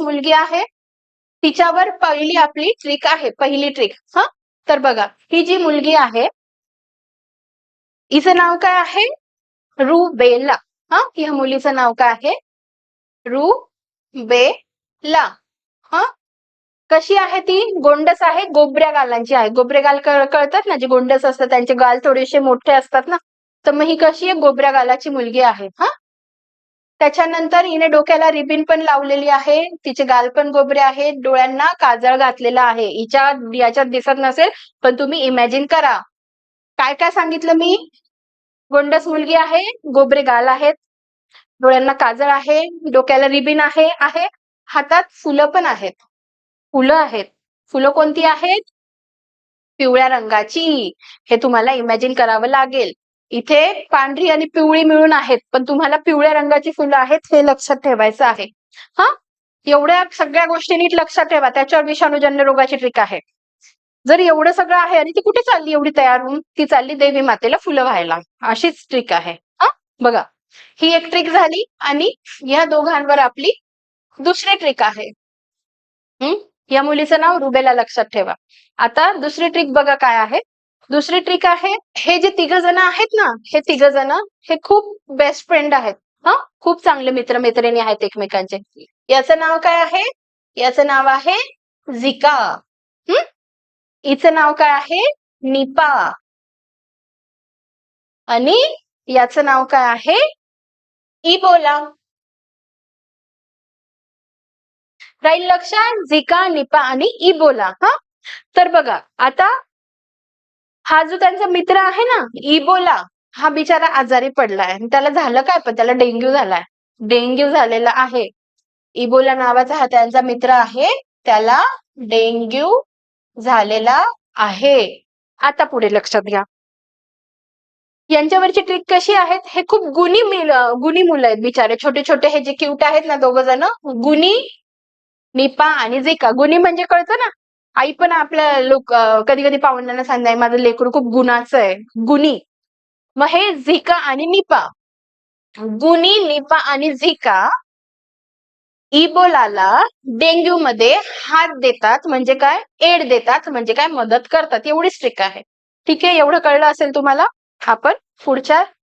मुलगी आहे. तिच्यावर पहिली आपली ट्रिक आहे पहिली ट्रिक हा? तर बघा ही जी मुलगी आहे हिचं नाव काय आहे? रुबेला. हा? या मुलीचं नाव काय आहे? रुबेला. हा? कशी आहे ती? गोंडस आहे गोबऱ्या गालांची आहे. गोबरे गाल कळतात ना? जे गोंडस असतात त्यांचे गाल थोडेसे मोठे असतात ना? तर मग ही कशी आहे? गोबऱ्या गालाची मुलगी आहे. हा? त्याच्यानंतर हिने डोक्याला रिबिन पण लावलेली आहे. तिचे गाल पण गोबरे आहेत. डोळ्यांना काजळ घातलेला आहे. हिच्या याच्यात दिसत नसेल पण तुम्ही इमॅजिन करा. काय काय सांगितलं मी? गोंडस मुलगी आहे गोबरे गाल आहेत डोळ्यांना काजळ आहे डोक्याला रिबिन आहे आहे. हातात फुलं पण आहेत. फुलं आहेत. फुलं कोणती आहेत? पिवळ्या रंगाची. हे तुम्हाला इमॅजिन करावं लागेल. इथे पांढरी आणि पिवळी मिळून आहेत पण तुम्हाला पिवळ्या रंगाची फुलं आहेत हे लक्षात ठेवायचं आहे. हा? एवढ्या सगळ्या गोष्टी नीट लक्षात ठेवा त्याच्यावर विषाणूजन्य रोगाची ट्रिक आहे. जर एवढं सगळं आहे आणि ती कुठे चालली एवढी तयार होऊन? ती चालली देवी मातेला फुलं व्हायला. अशीच ट्रिक आहे. हा? बघा ही एक ट्रिक झाली आणि या दोघांवर आपली दुसरी ट्रिक आहे. हम्म या मुलीचं नाव रुबेला लक्षात ठेवा. आता दुसरी ट्रिक बघा काय आहे. दुसरी ट्रिक आहे हे जे तिघ जण आहेत ना हे तिघ जण हे खूप बेस्ट फ्रेंड आहेत. हा? खूप चांगले मित्र मैत्रिणी आहेत एकमेकांचे. याचं नाव काय आहे? याचं नाव आहे झिका. हम्म हिचं नाव काय आहे? निपा. आणि याचं नाव काय आहे? इबोला. राहील लक्षात? झिका निपा आणि इबोला. हा? तर बघा आता हा जो त्यांचा मित्र आहे ना इबोला हा बिचारा आजारी पडलाय. आणि त्याला झालं काय पण? त्याला डेंग्यू झालाय. डेंग्यू झालेला आहे. इबोला नावाचा हा त्यांचा मित्र आहे. त्याला डेंग्यू झालेला आहे. आता पुढे लक्षात घ्या. यांच्यावरची ट्रिक कशी आहेत? हे खूप गुणी मिल गुणी मुलं आहेत बिचारे. छोटे छोटे हे जे क्यूट आहेत ना दोघ जण गुणी निपा आणि झिका. गुणी म्हणजे कळतं ना? आई पण आपल्या लोक कधी कधी पाहुण्यांना सांगाय माझं लेकरू खूप गुणाचं आहे. गुणी. मग हे झिका आणि निपा. गुणी निपा आणि झिका इबोलाला डेंग्यू मध्ये हात देतात म्हणजे काय? एड देतात म्हणजे काय? मदत करतात. एवढीच ट्रिक आहे. ठीक आहे? एवढं कळलं असेल तुम्हाला? आपण पुढच्या